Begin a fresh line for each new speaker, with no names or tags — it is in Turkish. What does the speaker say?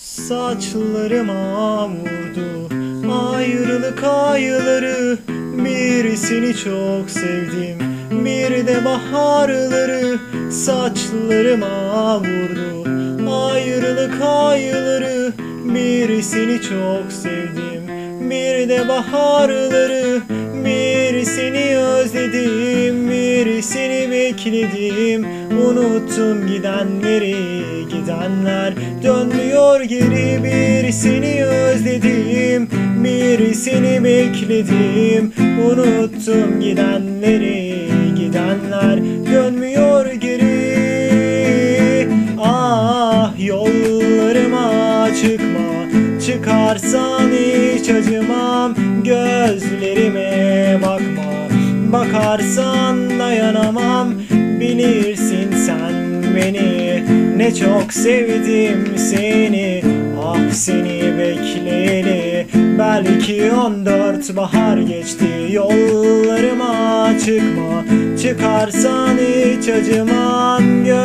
Saçlarıma vurdu ayrılık ayları. Birisini çok sevdim bir de baharları. Saçlarıma vurdu ayrılık ayları. Birisini çok sevdim bir de baharları. Birisini özledim birisini bekledim Unuttum gidenleri. Gidenler dönmüyor geri. Birisini özledim. Birisini bekledim. Unuttum gidenleri. Gidenler dönmüyor geri. Ah yollarıma çıkma. Çıkarsan hiç acımam. Gözlerime bakma Bakarsan dayanamam. Bilirsin sen beni. Ne çok sevdim seni. Ah seni bekleyeli. Belki on dört bahar geçti. Yollarıma çıkma. Çıkarsan hiç acımam. Gözlerime